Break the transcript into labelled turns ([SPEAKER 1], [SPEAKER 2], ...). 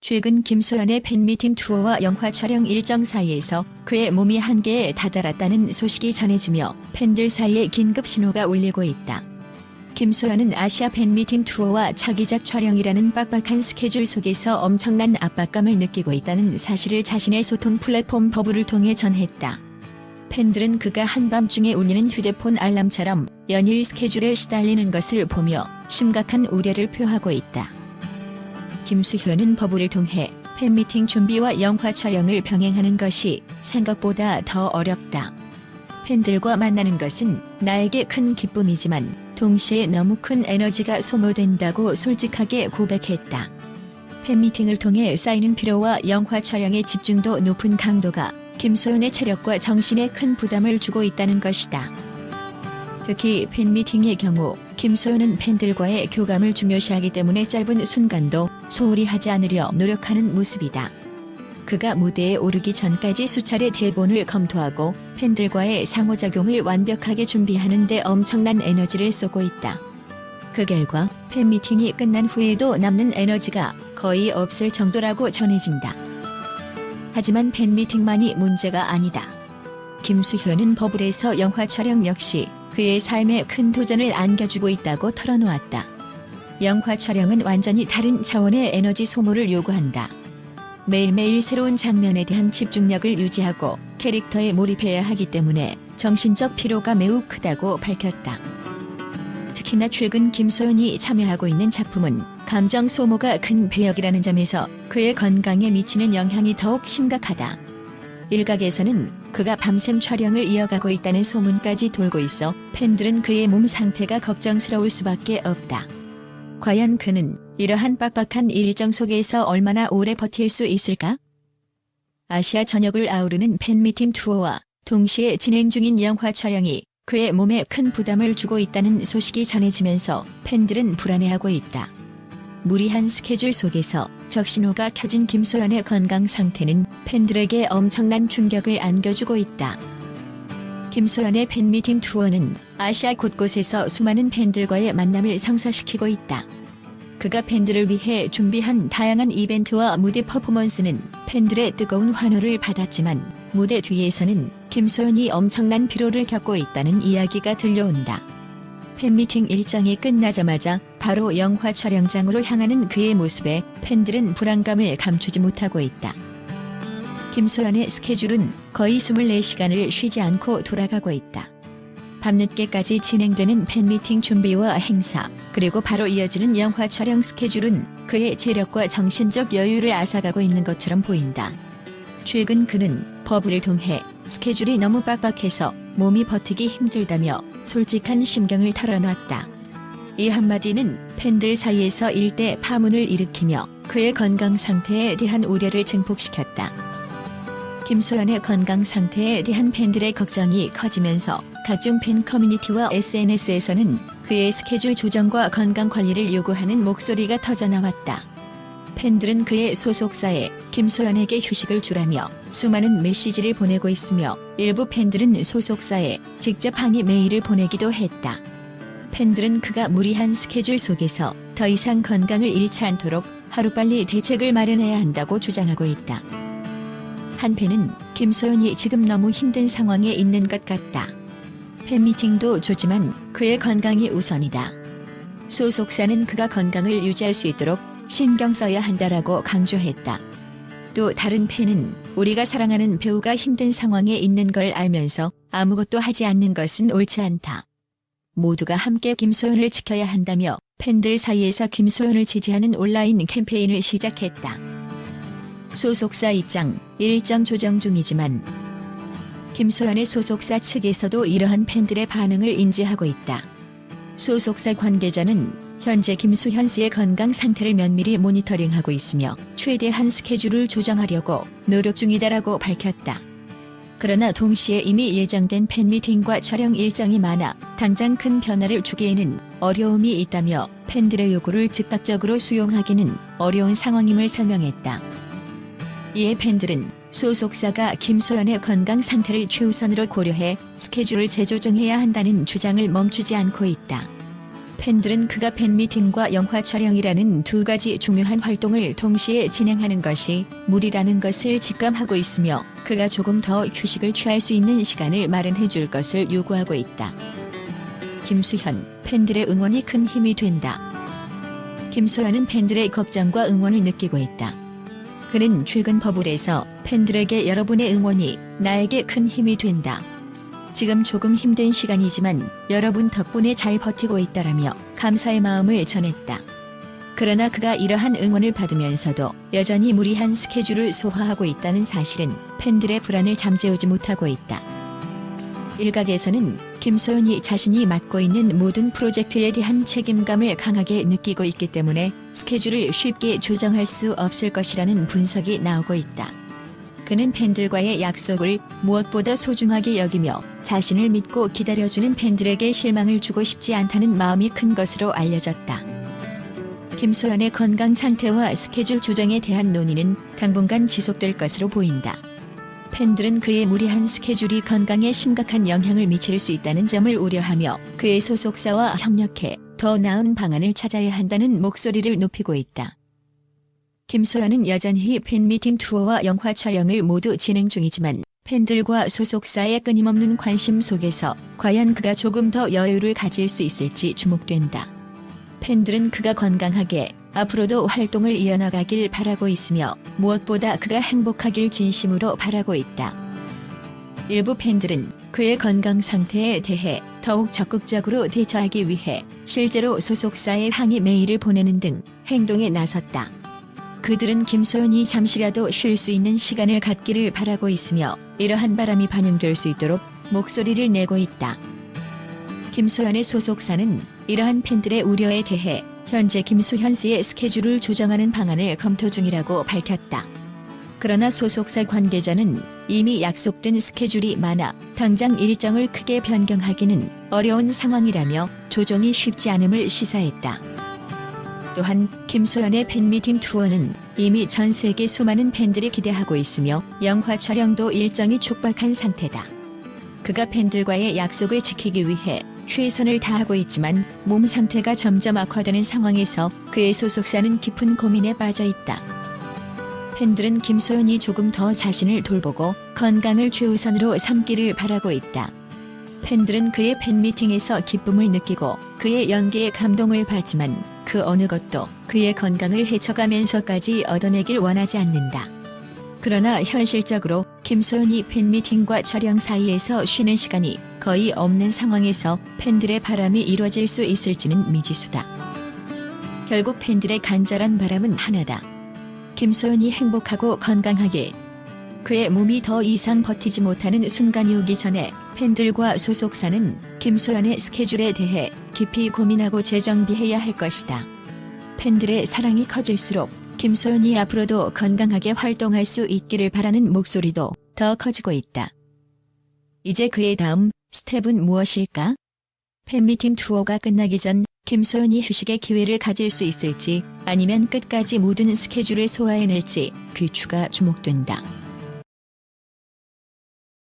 [SPEAKER 1] 최근 김소연의 팬미팅 투어와 영화 촬영 일정 사이에서 그의 몸이 한계에 다다랐다는 소식이 전해지며 팬들 사이에 긴급 신호가 울리고 있다. 김소연은 아시아 팬미팅 투어와 차기작 촬영이라는 빡빡한 스케줄 속에서 엄청난 압박감을 느끼고 있다는 사실을 자신의 소통 플랫폼 버블을 통해 전했다. 팬들은 그가 한밤중에 울리는 휴대폰 알람처럼 연일 스케줄에 시달리는 것을 보며 심각한 우려를 표하고 있다. 김수현은 버블을 통해 팬미팅 준비와 영화 촬영을 병행하는 것이 생각보다 더 어렵다. 팬들과 만나는 것은 나에게 큰 기쁨이지만 동시에 너무 큰 에너지가 소모된다고 솔직하게 고백했다. 팬미팅을 통해 쌓이는 피로와 영화 촬영의 집중도 높은 강도가 김소연의 체력과 정신에 큰 부담을 주고 있다는 것이다. 특히 팬미팅의 경우 김소연은 팬들과의 교감을 중요시하기 때문에 짧은 순간도 소홀히 하지 않으려 노력하는 모습이다. 그가 무대에 오르기 전까지 수차례 대본을 검토하고 팬들과의 상호작용을 완벽하게 준비하는 데 엄청난 에너지를 쏟고 있다. 그 결과 팬미팅이 끝난 후에도 남는 에너지가 거의 없을 정도라고 전해진다. 하지만 팬미팅만이 문제가 아니다. 김수현은 버블에서 영화 촬영 역시 그의 삶에 큰 도전을 안겨주고 있다고 털어놓았다. 영화 촬영은 완전히 다른 차원의 에너지 소모를 요구한다. 매일매일 새로운 장면에 대한 집중력을 유지하고 캐릭터에 몰입해야 하기 때문에 정신적 피로가 매우 크다고 밝혔다. 특히나 최근 김소연이 참여하고 있는 작품은 감정 소모가 큰 배역이라는 점에서 그의 건강에 미치는 영향이 더욱 심각하다. 일각에서는 그가 밤샘 촬영을 이어가고 있다는 소문까지 돌고 있어 팬들은 그의 몸 상태가 걱정스러울 수밖에 없다. 과연 그는 이러한 빡빡한 일정 속에서 얼마나 오래 버틸 수 있을까? 아시아 전역을 아우르는 팬미팅 투어와 동시에 진행 중인 영화 촬영이 그의 몸에 큰 부담을 주고 있다는 소식이 전해지면서 팬들은 불안해하고 있다. 무리한 스케줄 속에서 적신호가 켜진 김소연의 건강 상태는 팬들에게 엄청난 충격을 안겨주고 있다. 김소연의 팬미팅 투어는 아시아 곳곳에서 수많은 팬들과의 만남을 성사시키고 있다. 그가 팬들을 위해 준비한 다양한 이벤트와 무대 퍼포먼스는 팬들의 뜨거운 환호를 받았지만 무대 뒤에서는 김소연이 엄청난 피로를 겪고 있다는 이야기가 들려온다. 팬미팅 일정이 끝나자마자 바로 영화 촬영장으로 향하는 그의 모습에 팬들은 불안감을 감추지 못하고 있다. 김소연의 스케줄은 거의 24시간을 쉬지 않고 돌아가고 있다. 밤늦게까지 진행되는 팬미팅 준비와 행사, 그리고 바로 이어지는 영화 촬영 스케줄은 그의 체력과 정신적 여유를 앗아가고 있는 것처럼 보인다. 최근 그는 버블을 통해 스케줄이 너무 빡빡해서 몸이 버티기 힘들다며 솔직한 심경을 털어놨다. 이 한마디는 팬들 사이에서 일대 파문을 일으키며 그의 건강 상태에 대한 우려를 증폭시켰다. 김소연의 건강 상태에 대한 팬들의 걱정이 커지면서 각종 팬 커뮤니티와 SNS에서는 그의 스케줄 조정과 건강 관리를 요구하는 목소리가 터져나왔다. 팬들은 그의 소속사에 김소연에게 휴식을 주라며 수많은 메시지를 보내고 있으며 일부 팬들은 소속사에 직접 항의 메일을 보내기도 했다. 팬들은 그가 무리한 스케줄 속에서 더 이상 건강을 잃지 않도록 하루빨리 대책을 마련해야 한다고 주장하고 있다. 한 팬은 김소연이 지금 너무 힘든 상황에 있는 것 같다. 팬미팅도 좋지만 그의 건강이 우선이다. 소속사는 그가 건강을 유지할 수 있도록 신경 써야 한다라고 강조했다. 또 다른 팬은 우리가 사랑하는 배우가 힘든 상황에 있는 걸 알면서 아무것도 하지 않는 것은 옳지 않다. 모두가 함께 김소연을 지켜야 한다며 팬들 사이에서 김소연을 지지하는 온라인 캠페인을 시작했다. 소속사 입장, 일정 조정 중이지만 김소연의 소속사 측에서도 이러한 팬들의 반응을 인지하고 있다. 소속사 관계자는 현재 김수현 씨의 건강 상태를 면밀히 모니터링하고 있으며 최대한 스케줄을 조정하려고 노력 중이다라고 밝혔다. 그러나 동시에 이미 예정된 팬미팅과 촬영 일정이 많아 당장 큰 변화를 주기에는 어려움이 있다며 팬들의 요구를 즉각적으로 수용하기는 어려운 상황임을 설명했다. 이에 팬들은 소속사가 김소연의 건강 상태를 최우선으로 고려해 스케줄을 재조정해야 한다는 주장을 멈추지 않고 있다. 팬들은 그가 팬미팅과 영화 촬영이라는 두 가지 중요한 활동을 동시에 진행하는 것이 무리라는 것을 직감하고 있으며 그가 조금 더 휴식을 취할 수 있는 시간을 마련해 줄 것을 요구하고 있다. 김수현, 팬들의 응원이 큰 힘이 된다. 김소연은 팬들의 걱정과 응원을 느끼고 있다. 그는 최근 버블에서 팬들에게 여러분의 응원이 나에게 큰 힘이 된다. 지금 조금 힘든 시간이지만 여러분 덕분에 잘 버티고 있다라며 감사의 마음을 전했다. 그러나 그가 이러한 응원을 받으면서도 여전히 무리한 스케줄을 소화하고 있다는 사실은 팬들의 불안을 잠재우지 못하고 있다. 일각에서는 김소연이 자신이 맡고 있는 모든 프로젝트에 대한 책임감을 강하게 느끼고 있기 때문에 스케줄을 쉽게 조정할 수 없을 것이라는 분석이 나오고 있다. 그는 팬들과의 약속을 무엇보다 소중하게 여기며 자신을 믿고 기다려주는 팬들에게 실망을 주고 싶지 않다는 마음이 큰 것으로 알려졌다. 김소연의 건강 상태와 스케줄 조정에 대한 논의는 당분간 지속될 것으로 보인다. 팬들은 그의 무리한 스케줄이 건강에 심각한 영향을 미칠 수 있다는 점을 우려하며 그의 소속사와 협력해 더 나은 방안을 찾아야 한다는 목소리를 높이고 있다. 김소연은 여전히 팬미팅 투어와 영화 촬영을 모두 진행 중이지만 팬들과 소속사의 끊임없는 관심 속에서 과연 그가 조금 더 여유를 가질 수 있을지 주목된다. 팬들은 그가 건강하게 앞으로도 활동을 이어나가길 바라고 있으며 무엇보다 그가 행복하길 진심으로 바라고 있다. 일부 팬들은 그의 건강 상태에 대해 더욱 적극적으로 대처하기 위해 실제로 소속사에 항의 메일을 보내는 등 행동에 나섰다. 그들은 김소연이 잠시라도 쉴 수 있는 시간을 갖기를 바라고 있으며 이러한 바람이 반영될 수 있도록 목소리를 내고 있다. 김소연의 소속사는 이러한 팬들의 우려에 대해 현재 김수현 씨의 스케줄을 조정하는 방안을 검토 중이라고 밝혔다. 그러나 소속사 관계자는 이미 약속된 스케줄이 많아 당장 일정을 크게 변경하기는 어려운 상황이라며 조정이 쉽지 않음을 시사했다. 또한 김소연의 팬미팅 투어는 이미 전 세계 수많은 팬들이 기대하고 있으며 영화 촬영도 일정이 촉박한 상태다. 그가 팬들과의 약속을 지키기 위해 최선을 다하고 있지만 몸 상태가 점점 악화되는 상황에서 그의 소속사는 깊은 고민에 빠져 있다. 팬들은 김소연이 조금 더 자신을 돌보고 건강을 최우선으로 삼기를 바라고 있다. 팬들은 그의 팬미팅에서 기쁨을 느끼고 그의 연기에 감동을 받지만 그 어느 것도 그의 건강을 해쳐가면서까지 얻어내길 원하지 않는다. 그러나 현실적으로 김소연이 팬미팅과 촬영 사이에서 쉬는 시간이 거의 없는 상황에서 팬들의 바람이 이루어질 수 있을지는 미지수다. 결국 팬들의 간절한 바람은 하나다. 김소연이 행복하고 건강하게 그의 몸이 더 이상 버티지 못하는 순간이 오기 전에 팬들과 소속사는 김소연의 스케줄에 대해 깊이 고민하고 재정비해야 할 것이다. 팬들의 사랑이 커질수록 김소연이 앞으로도 건강하게 활동할 수 있기를 바라는 목소리도 더 커지고 있다. 이제 그의 다음 스텝은 무엇일까? 팬미팅 투어가 끝나기 전 김소연이 휴식의 기회를 가질 수 있을지 아니면 끝까지 모든 스케줄을 소화해낼지 귀추가 주목된다.